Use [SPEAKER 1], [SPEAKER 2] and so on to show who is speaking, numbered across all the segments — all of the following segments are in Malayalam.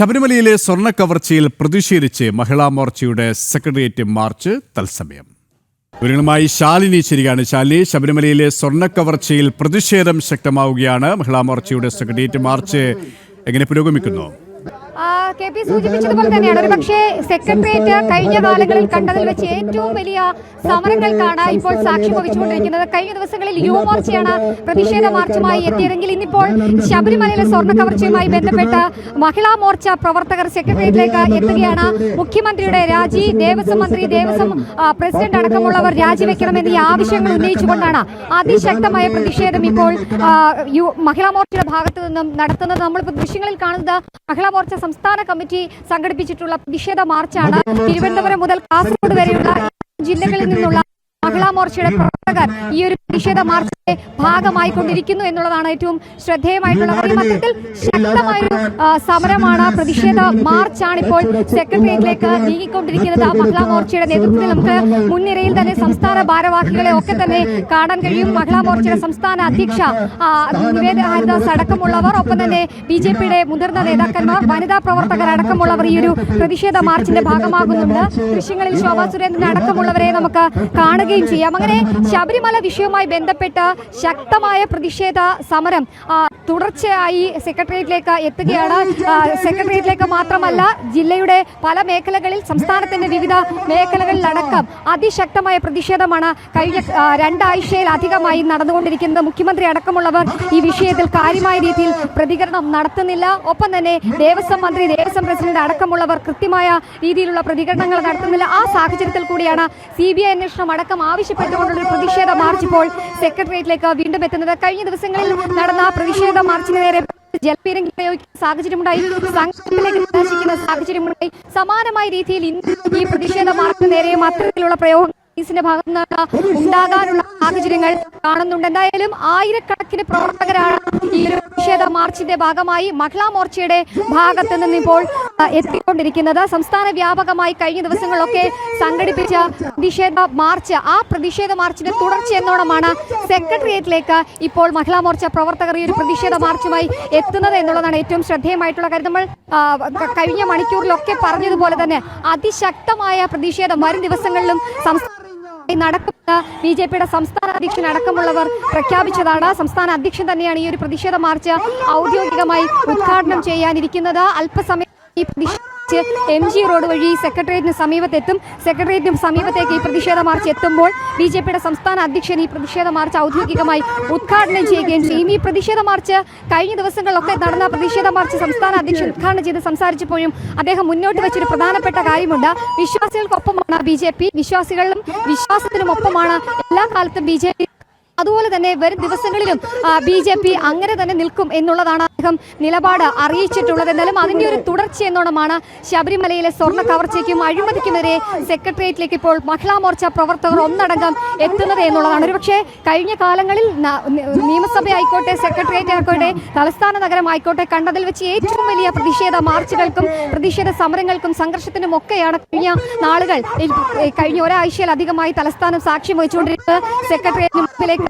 [SPEAKER 1] ശബരിമലയിലെ സ്വർണ്ണ കവർച്ചയിൽ പ്രതിഷേധിച്ച് മഹിളാ മോർച്ചയുടെ സെക്രട്ടേറിയറ്റ് മാർച്ച് തത്സമയം വിവരങ്ങളുമായി ശാലിനി ശരിയാണ് ശാലിനി ശബരിമലയിലെ സ്വർണ്ണ കവർച്ചയിൽ പ്രതിഷേധം ശക്തമാവുകയാണ് മഹിളാ മോർച്ചയുടെ സെക്രട്ടേറിയറ്റ് മാർച്ച് എങ്ങനെ പുരോഗമിക്കുന്നു
[SPEAKER 2] കെ പി സൂചിപ്പിച്ചതുപോലെ തന്നെയാണ് ഒരുപക്ഷേ സെക്രട്ടേറിയറ്റ് കഴിഞ്ഞ കാലങ്ങളിൽ കണ്ടതിൽ വെച്ച് ഏറ്റവും വലിയ സമരങ്ങൾക്കാണ് ഇപ്പോൾ സാക്ഷ്യം വഹിച്ചുകൊണ്ടിരിക്കുന്നത് കഴിഞ്ഞ ദിവസങ്ങളിൽ യുവമോർച്ചയാണ് പ്രതിഷേധ മാർച്ചുമായി എത്തിയതെങ്കിൽ ഇന്നിപ്പോൾ ശബരിമലയിലെ സ്വർണ്ണ കവർച്ചയുമായി ബന്ധപ്പെട്ട് മഹിളാ മോർച്ച പ്രവർത്തകർ സെക്രട്ടേറിയറ്റിലേക്ക് എത്തുകയാണ് മുഖ്യമന്ത്രിയുടെ രാജി ദേവസ്വം മന്ത്രി ദേവസ്വം പ്രസിഡന്റ് അടക്കമുള്ളവർ രാജിവെക്കണം എന്നീ ആവശ്യങ്ങൾ ഉന്നയിച്ചുകൊണ്ടാണ് അതിശക്തമായ പ്രതിഷേധം ഇപ്പോൾ മഹിളാ മോർച്ചയുടെ ഭാഗത്തു നിന്നും നടത്തുന്നത് നമ്മൾ ദൃശ്യങ്ങളിൽ കാണുന്നത് മഹിളാ മോർച്ച സംസ്ഥാന കമ്മിറ്റി സംഘടിപ്പിച്ചിട്ടുള്ള നിഷേധ മാർച്ചാണ് തിരുവനന്തപുരം മുതൽ കാസർഗോഡ് വരെയുള്ള ജില്ലകളിൽ നിന്നുള്ള മഹിളാ മോർച്ചയുടെ പ്രവർത്തകർ ഈ ഒരു നിഷേധ മാർച്ച് ഭാഗമായിക്കൊണ്ടിരിക്കുന്നു എന്നുള്ളതാണ് ഏറ്റവും ശ്രദ്ധേയമായിട്ടുള്ള ശക്തമായൊരു സമരമാണ് പ്രതിഷേധ മാർച്ചാണ് ഇപ്പോൾ സെക്രട്ടേറിയറ്റിലേക്ക് നീങ്ങിക്കൊണ്ടിരിക്കുന്നത് മഹിളാ മോർച്ചയുടെ നേതൃത്വത്തിൽ നമുക്ക് മുൻനിരയിൽ തന്നെ സംസ്ഥാന ഭാരവാഹികളെ ഒക്കെ തന്നെ കാണാൻ കഴിയും മഹിളാ മോർച്ചയുടെ സംസ്ഥാന അധ്യക്ഷ നിവേദ ഹരിദാസ് അടക്കമുള്ളവർ ഒപ്പം തന്നെ ബി ജെ പിയുടെ മുതിർന്ന നേതാക്കന്മാർ വനിതാ പ്രവർത്തകർ അടക്കമുള്ളവർ ഈ ഒരു പ്രതിഷേധ മാർച്ചിന്റെ ഭാഗമാകുന്നുണ്ട് ദൃശ്യങ്ങളിൽ ശോഭാ സുരേന്ദ്രൻ അടക്കമുള്ളവരെ നമുക്ക് കാണുകയും ചെയ്യാം അങ്ങനെ ശബരിമല വിഷയവുമായി ബന്ധപ്പെട്ട് ശക്തമായ പ്രതിഷേധ സമരം തുടർച്ചയായി സെക്രട്ടേറിയറ്റിലേക്ക് എത്തുകയാണ് സെക്രട്ടേറിയറ്റിലേക്ക് മാത്രമല്ല ജില്ലയുടെ പല മേഖലകളിൽ സംസ്ഥാനത്തിന്റെ വിവിധ മേഖലകളിലടക്കം അതിശക്തമായ പ്രതിഷേധമാണ് കഴിഞ്ഞ രണ്ടാഴ്ചയിലധികമായി നടന്നുകൊണ്ടിരിക്കുന്നത് മുഖ്യമന്ത്രി അടക്കമുള്ളവർ ഈ വിഷയത്തിൽ കാര്യമായ രീതിയിൽ പ്രതികരണം നടത്തുന്നില്ല ഒപ്പം തന്നെ ദേവസ്വം മന്ത്രി ദേവസ്വം പ്രസിഡന്റ് അടക്കമുള്ളവർ കൃത്യമായ രീതിയിലുള്ള പ്രതികരണങ്ങൾ നടത്തുന്നില്ല ആ സാഹചര്യത്തിൽ കൂടിയാണ് സി ബി ഐ അന്വേഷണം അടക്കം ആവശ്യപ്പെട്ടുകൊണ്ടുള്ള പ്രതിഷേധം മാർച്ച് ഇപ്പോൾ പ്രതിഷേധത്തിലേക്ക് വീണ്ടും എത്തുന്നത് കഴിഞ്ഞ ദിവസങ്ങളിൽ നടന്ന പ്രതിഷേധ മാർച്ചിന് നേരെ ജലപീരങ്ക ഉപയോഗിക്കുന്ന സാഹചര്യമുണ്ടായി സംഘത്തിലേക്ക് പ്രദർശിക്കുന്ന സാഹചര്യമുണ്ടായി സമാനമായ രീതിയിൽ ഈ പ്രതിഷേധ മാർച്ചിന് നേരെയും അത്തരത്തിലുള്ള പ്രയോഗങ്ങൾ പോലീസിന്റെ ഭാഗത്തു നിന്നാണ് ഉണ്ടാകാനുള്ള സാഹചര്യങ്ങൾ കാണുന്നുണ്ട് എന്തായാലും ആയിരക്കണക്കിന് പ്രവർത്തകരാണ് ഈ ഒരു പ്രതിഷേധ മാർച്ചിന്റെ ഭാഗമായി മഹിളാ മോർച്ചയുടെ ഭാഗത്ത് നിന്ന് ഇപ്പോൾ എത്തിക്കൊണ്ടിരിക്കുന്നത് സംസ്ഥാന വ്യാപകമായി കഴിഞ്ഞ ദിവസങ്ങളിലൊക്കെ സംഘടിപ്പിച്ച പ്രതിഷേധ മാർച്ച് ആ പ്രതിഷേധ മാർച്ചിന്റെ തുടർച്ച എന്നോണമാണ് സെക്രട്ടേറിയറ്റിലേക്ക് ഇപ്പോൾ മഹിളാ മോർച്ച പ്രവർത്തകർ ഈ ഒരു പ്രതിഷേധ മാർച്ചുമായി എത്തുന്നത് എന്നുള്ളതാണ് ഏറ്റവും ശ്രദ്ധേയമായിട്ടുള്ള കാര്യം നമ്മൾ കഴിഞ്ഞ മണിക്കൂറിലൊക്കെ പറഞ്ഞതുപോലെ തന്നെ അതിശക്തമായ പ്രതിഷേധം വരും ദിവസങ്ങളിലും സംസ്ഥാന നടക്കുമെന്ന് ബി ജെ പിയുടെ സംസ്ഥാന അധ്യക്ഷൻ അടക്കമുള്ളവർ പ്രഖ്യാപിച്ചതാണ് സംസ്ഥാന അധ്യക്ഷൻ തന്നെയാണ് ഈ ഒരു പ്രതിഷേധ മാർച്ച് ഔദ്യോഗികമായി ഉദ്ഘാടനം ചെയ്യാനിരിക്കുന്നത് അല്പസമയം ഈ പ്രതിഷേധ മാർച്ച് എം ജി റോഡ് വഴി സെക്രട്ടേറിയറ്റിന് സമീപത്തെത്തും സെക്രട്ടേറിയറ്റിന് സമീപത്തേക്ക് ഈ പ്രതിഷേധ മാർച്ച് എത്തുമ്പോൾ ബി ജെ പിയുടെ സംസ്ഥാന അധ്യക്ഷൻ ഈ പ്രതിഷേധ മാർച്ച് ഔദ്യോഗികമായി ഉദ്ഘാടനം ചെയ്യുകയും ചെയ്യും ഈ പ്രതിഷേധ മാർച്ച് കഴിഞ്ഞ ദിവസങ്ങളിലൊക്കെ നടന്ന പ്രതിഷേധ മാർച്ച് സംസ്ഥാന അധ്യക്ഷൻ ഉദ്ഘാടനം ചെയ്ത് സംസാരിച്ചപ്പോഴും അദ്ദേഹം മുന്നോട്ട് വെച്ചൊരു പ്രധാനപ്പെട്ട കാര്യമുണ്ട് വിശ്വാസികൾക്കൊപ്പമാണ് ബി ജെ പി വിശ്വാസികളിലും വിശ്വാസത്തിനുമൊപ്പമാണ് എല്ലാ കാലത്തും ബി ജെ പി അതുപോലെ തന്നെ വരും ദിവസങ്ങളിലും ബി ജെ പി അങ്ങനെ തന്നെ നിൽക്കും എന്നുള്ളതാണ് അദ്ദേഹം നിലപാട് അറിയിച്ചിട്ടുള്ളത് എന്നാലും അതിൻ്റെ ഒരു തുടർച്ച എന്നോണമാണ് ശബരിമലയിലെ സ്വർണ്ണ കവർച്ചയ്ക്കും അഴിമതിക്കുമെതിരെ സെക്രട്ടേറിയറ്റിലേക്ക് ഇപ്പോൾ മഹിളാ മോർച്ച പ്രവർത്തകർ ഒന്നടങ്കം എത്തുന്നത് എന്നുള്ളതാണ് ഒരുപക്ഷെ കഴിഞ്ഞ കാലങ്ങളിൽ നിയമസഭ ആയിക്കോട്ടെ സെക്രട്ടേറിയറ്റ് ആയിക്കോട്ടെ തലസ്ഥാന നഗരം ആയിക്കോട്ടെ കണ്ടതിൽ വെച്ച് ഏറ്റവും വലിയ പ്രതിഷേധ മാർച്ചുകൾക്കും പ്രതിഷേധ സമരങ്ങൾക്കും സംഘർഷത്തിനും ഒക്കെയാണ് കഴിഞ്ഞ നാളുകൾ കഴിഞ്ഞ ഒരാഴ്ചയിലധികമായി തലസ്ഥാനം സാക്ഷ്യം വഹിച്ചുകൊണ്ടിരിക്കുന്നത് സെക്രട്ടേറിയറ്റിന് മുമ്പിലേക്ക്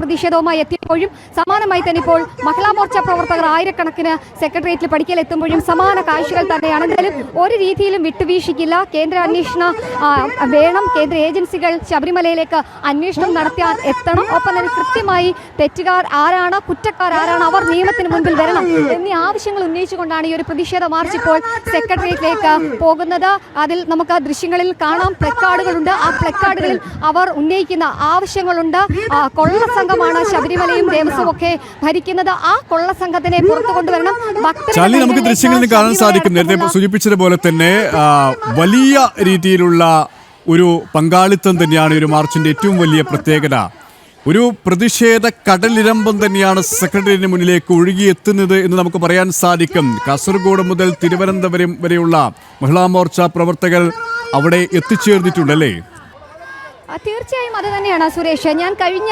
[SPEAKER 2] പ്രതിഷേധവുമായി എത്തിയപ്പോഴും സമാനമായി തന്നെ ഇപ്പോൾ മഹിളാ മോർച്ച പ്രവർത്തകർ ആയിരക്കണക്കിന് സെക്രട്ടേറിയറ്റിൽ പഠിക്കൽ എത്തുമ്പോഴും സമാന കാഴ്ചകൾ തന്നെയാണെങ്കിലും ഒരു രീതിയിലും വിട്ടുവീഴ്ചയ്ക്കില്ല കേന്ദ്ര അന്വേഷണ വേണം കേന്ദ്ര ഏജൻസികൾ ശബരിമലയിലേക്ക് അന്വേഷണം നടത്തിയാൽ എത്തണം ഒപ്പം തന്നെ കൃത്യമായി തെറ്റുകാർ ആരാണ് കുറ്റക്കാർ ആരാണ് അവർ നിയമത്തിന് മുൻപിൽ വരണം എന്നീ ആവശ്യങ്ങൾ ഉന്നയിച്ചുകൊണ്ടാണ് ഈ ഒരു പ്രതിഷേധ മാർച്ച് ഇപ്പോൾ സെക്രട്ടേറിയറ്റിലേക്ക് പോകുന്നത് അതിൽ നമുക്ക് ദൃശ്യങ്ങളിൽ കാണാം പ്ലക്കാർഡുകളുണ്ട് ആ പ്ലക്കാർഡുകളിൽ അവർ ഉന്നയിക്കുന്ന ആവശ്യങ്ങളുണ്ട് കൊള്ള സംഘമാണ് ശബരിമലയും ദേവസ്വം ഒക്കെ ഭരിക്കുന്നത് ആ കൊള്ള സംഘത്തിനെ പുറത്തു കൊണ്ടുവരണം
[SPEAKER 1] ഭക്തരെ നമുക്ക് ദൃശ്യങ്ങളിൽ കാണാൻ സാധിക്കും നേരത്തെ സൂചിപ്പിച്ചതുപോലെ തന്നെ വലിയ രീതിയിലുള്ള ഒരു പങ്കാളിത്തം തന്നെയാണ് ഒരു മാർച്ചിന്റെ ഏറ്റവും വലിയ പ്രത്യേകത ഒരു പ്രതിഷേധ കടലിരമ്പം തന്നെയാണ് സെക്രട്ടേറിയറ്റിന് മുന്നിലേക്ക് ഒഴുകിയെത്തുന്നത് എന്ന് നമുക്ക് പറയാൻ സാധിക്കും കാസർഗോഡ് മുതൽ തിരുവനന്തപുരം വരെയുള്ള മഹിളാ മോർച്ച പ്രവർത്തകർ അവിടെ എത്തിച്ചേർന്നിട്ടുണ്ടല്ലേ
[SPEAKER 2] തീർച്ചയായും അത് തന്നെയാണ് സുരേഷ് ഞാൻ കഴിഞ്ഞ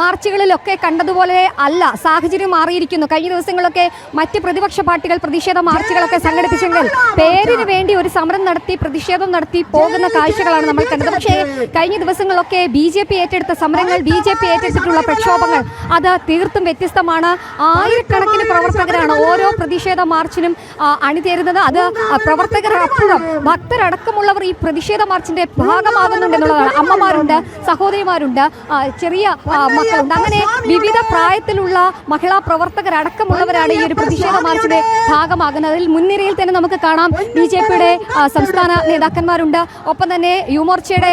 [SPEAKER 2] മാർച്ചുകളിലൊക്കെ കണ്ടതുപോലെ അല്ല സാഹചര്യം മാറിയിരിക്കുന്നു കഴിഞ്ഞ ദിവസങ്ങളൊക്കെ മറ്റ് പ്രതിപക്ഷ പാർട്ടികൾ പ്രതിഷേധ മാർച്ചുകളൊക്കെ സംഘടിപ്പിച്ചെങ്കിൽ പേരിന് വേണ്ടി ഒരു സമരം നടത്തി പ്രതിഷേധം നടത്തി പോകുന്ന കാഴ്ചകളാണ് നമ്മൾ കണ്ടത് പക്ഷേ കഴിഞ്ഞ ദിവസങ്ങളിലൊക്കെ ബി ജെ പി ഏറ്റെടുത്ത സമരങ്ങൾ ബി ജെ പി ഏറ്റെടുത്തിട്ടുള്ള പ്രക്ഷോഭങ്ങൾ അത് തീർത്തും വ്യത്യസ്തമാണ് ആയിരക്കണക്കിന് പ്രവർത്തകരാണ് ഓരോ പ്രതിഷേധ മാർച്ചിനും അണിതേരുന്നത് അത് പ്രവർത്തകർ അപ്പുറം ഭക്തരടക്കമുള്ളവർ ഈ പ്രതിഷേധ മാർച്ചിന്റെ ഭാഗമാകുന്നുണ്ടെന്നുള്ളതാണ് അമ്മമാരുണ്ട് സഹോദരിമാരുണ്ട് ചെറിയ മക്കളുണ്ട് അങ്ങനെ വിവിധ പ്രായത്തിലുള്ള മഹിളാ പ്രവർത്തകരടക്കമുള്ളവരാണ് ഈ ഒരു പ്രതിഷേധ മാർച്ചിന്റെ അതിൽ മുൻനിരയിൽ തന്നെ നമുക്ക് കാണാം ബി ജെ പിയുടെ സംസ്ഥാന നേതാക്കന്മാരുണ്ട് ഒപ്പം തന്നെ യുമോർച്ചയുടെ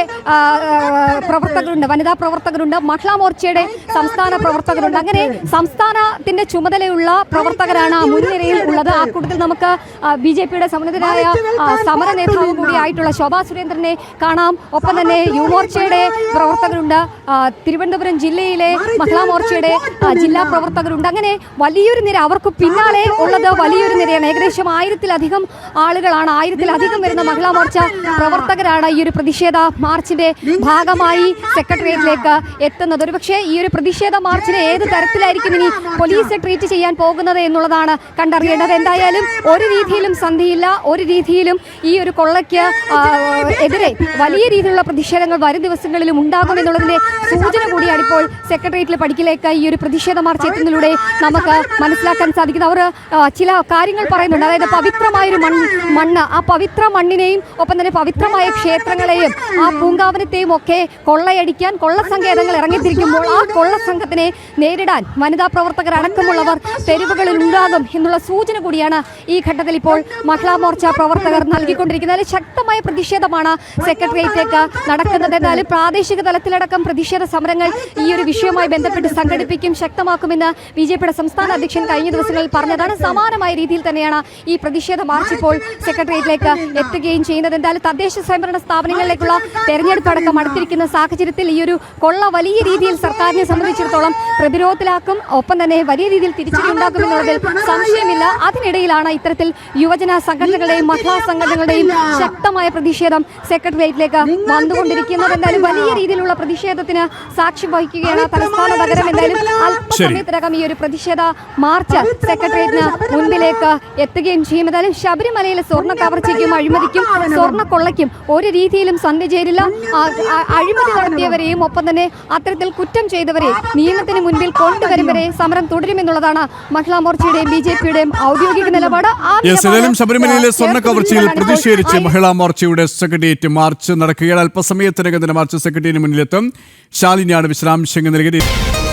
[SPEAKER 2] പ്രവർത്തകരുണ്ട് വനിതാ പ്രവർത്തകരുണ്ട് മഹിളാ മോർച്ചയുടെ സംസ്ഥാന പ്രവർത്തകരുണ്ട് അങ്ങനെ സംസ്ഥാനത്തിന്റെ ചുമതലയുള്ള പ്രവർത്തകരാണ് മുൻനിരയിൽ ഉള്ളത് ആ കൂട്ടത്തിൽ നമുക്ക് ബി ജെ പിയുടെ സമുന്നതനായ സമര നേതാവ് കൂടിയായിട്ടുള്ള ശോഭാ സുരേന്ദ്രനെ കാണാം ഒപ്പം തന്നെ യുവ മോർച്ചയുടെ പ്രവർത്തകരുണ്ട് തിരുവനന്തപുരം ജില്ലയിലെ മഹിളാ മോർച്ചയുടെ ജില്ലാ പ്രവർത്തകരുണ്ട് അങ്ങനെ വലിയൊരു നിര അവർക്ക് പിന്നാലെ ഉള്ളത് വലിയൊരു നിരയാണ് ഏകദേശം ആയിരത്തിലധികം ആളുകളാണ് ആയിരത്തിലധികം വരുന്ന മഹിളാ മോർച്ച പ്രവർത്തകരാണ് ഈ ഒരു പ്രതിഷേധ മാർച്ചിന്റെ ഭാഗമായി സെക്രട്ടേറിയറ്റിലേക്ക് എത്തുന്നത് ഒരുപക്ഷെ ഈ ഒരു പ്രതിഷേധ മാർച്ചിനെ ഏത് തരത്തിലായിരിക്കും ഇനി പോലീസ് ട്രീറ്റ് ചെയ്യാൻ പോകുന്നത് എന്നുള്ളതാണ് കണ്ടറിയേണ്ടത് എന്തായാലും ഒരു രീതിയിലും സന്ധിയില്ല ഒരു രീതിയിലും ഈ ഒരു കൊള്ളയ്ക്ക് എതിരെ വലിയ രീതിയിലുള്ള പ്രതിഷേധങ്ങൾ വരും ദിവസങ്ങളിലും ഉണ്ടാകും എന്നുള്ളതിന്റെ സൂചന കൂടിയാണ് ഇപ്പോൾ സെക്രട്ടേറിയറ്റിലെ പഠിക്കലേക്ക് ഈ ഒരു പ്രതിഷേധ മാർച്ച് എത്തുന്നതിലൂടെ നമുക്ക് മനസ്സിലാക്കാൻ സാധിക്കുന്നത് അവർ ചില കാര്യങ്ങൾ പറയുന്നുണ്ട് അതായത് പവിത്രമായൊരു മണ്ണ് മണ്ണ് ആ പവിത്ര മണ്ണിനെയും ഒപ്പം തന്നെ പവിത്രമായ ക്ഷേത്രങ്ങളെയും ആ പൂങ്കാവനത്തെയും ഒക്കെ കൊള്ളയടിക്കാൻ കൊള്ളസങ്കേതങ്ങൾ ഇറങ്ങിത്തിരിക്കുമ്പോൾ ആ കൊള്ളസംഘത്തിനെ നേരിടാൻ വനിതാ പ്രവർത്തകർ അടക്കമുള്ളവർ തെരുവുകളിൽ ഉണ്ടാകും എന്നുള്ള സൂചന കൂടിയാണ് ഈ ഘട്ടത്തിൽ ഇപ്പോൾ മഹിളാ മോർച്ച പ്രവർത്തകർ നൽകിക്കൊണ്ടിരിക്കുന്നത് ശക്തമായ പ്രതിഷേധമാണ് സെക്രട്ടേറിയറ്റിലേക്ക് നടക്കുന്നത് എന്നാൽ പ്രാദേശിക തലത്തിലടക്കം പ്രതിഷേധ സമരങ്ങൾ ഈ ഒരു വിഷയവുമായി ബന്ധപ്പെട്ട് സംഘടിപ്പിക്കും ശക്തമാക്കുമെന്ന് ബി ജെ പിയുടെ സംസ്ഥാന അധ്യക്ഷൻ കഴിഞ്ഞ ദിവസങ്ങളിൽ പറഞ്ഞതാണ് സമാനമായ രീതിയിൽ തന്നെയാണ് ഈ പ്രതിഷേധ മാർച്ച് ഇപ്പോൾ സെക്രട്ടേറിയറ്റിലേക്ക് എത്തുകയും ചെയ്യുന്നത് എന്തായാലും തദ്ദേശ സ്വയംഭരണ സ്ഥാപനങ്ങളിലേക്കുള്ള തെരഞ്ഞെടുപ്പ് അടക്കം അടുത്തിരിക്കുന്ന സാഹചര്യത്തിൽ ഈ ഒരു കൊള്ള വലിയ രീതിയിൽ സർക്കാരിനെ സംബന്ധിച്ചിടത്തോളം പ്രതിരോധത്തിലാക്കും ഒപ്പം തന്നെ വലിയ രീതിയിൽ തിരിച്ചടിയുണ്ടാക്കുമെന്നുള്ളതിൽ സംശയമില്ല അതിനിടയിലാണ് ഇത്തരത്തിൽ യുവജന സംഘടനകളുടെയും മഹിളാ സംഘടനകളുടെയും ശക്തമായ പ്രതിഷേധം സെക്രട്ടേറിയറ്റിലേക്ക് വന്നുകൊണ്ടിരിക്കുക എന്നത് എന്തായാലും വലിയ രീതിയിലുള്ള പ്രതിഷേധത്തിന് സാക്ഷ്യം വഹിക്കുകയാണ് തലസ്ഥാന നഗരം എന്തായാലും അല്പസമയത്തിനകം ഈ ഒരു പ്രതിഷേധ മാർച്ച് സെക്രട്ടേറിയറ്റിന് മുൻപിലേക്ക് എത്തുകയും ചെയ്യും എന്തായാലും ശബരിമലയിലെ സ്വർണ്ണ കവർച്ചയ്ക്കും അഴിമതിക്കും സ്വർണ്ണ കൊള്ളയ്ക്കും ഒരു രീതിയിലും സന്ധി ചേരില്ല അഴിമതി നടത്തിയവരെയും ഒപ്പം തന്നെ അത്തരത്തിൽ കുറ്റം ചെയ്തവരെ നിയമത്തിന് മുൻപിൽ കൊണ്ടുവരും വരെ സമരം തുടരുമെന്നുള്ളതാണ് മഹിളാ മോർച്ചയുടെയും ബി ജെ പിയുടെയും ഔദ്യോഗിക നിലപാട്
[SPEAKER 1] ശബരിമലയിലെ സ്വർണ്ണ കവർച്ചയിൽ പ്രതിഷേധിച്ച് മഹിളാ മോർച്ചയുടെ സെക്രട്ടേറിയറ്റ് മാർച്ച് നടക്കുകയാണ് അല്പസമയത്തിന് ദിവസത്തിനകം തന്നെ മാർച്ച് സെക്രട്ടറിന് മുന്നിലെത്തും ശാലിനിയാണ് വിശദാംശങ്ങൾ നൽകിയത്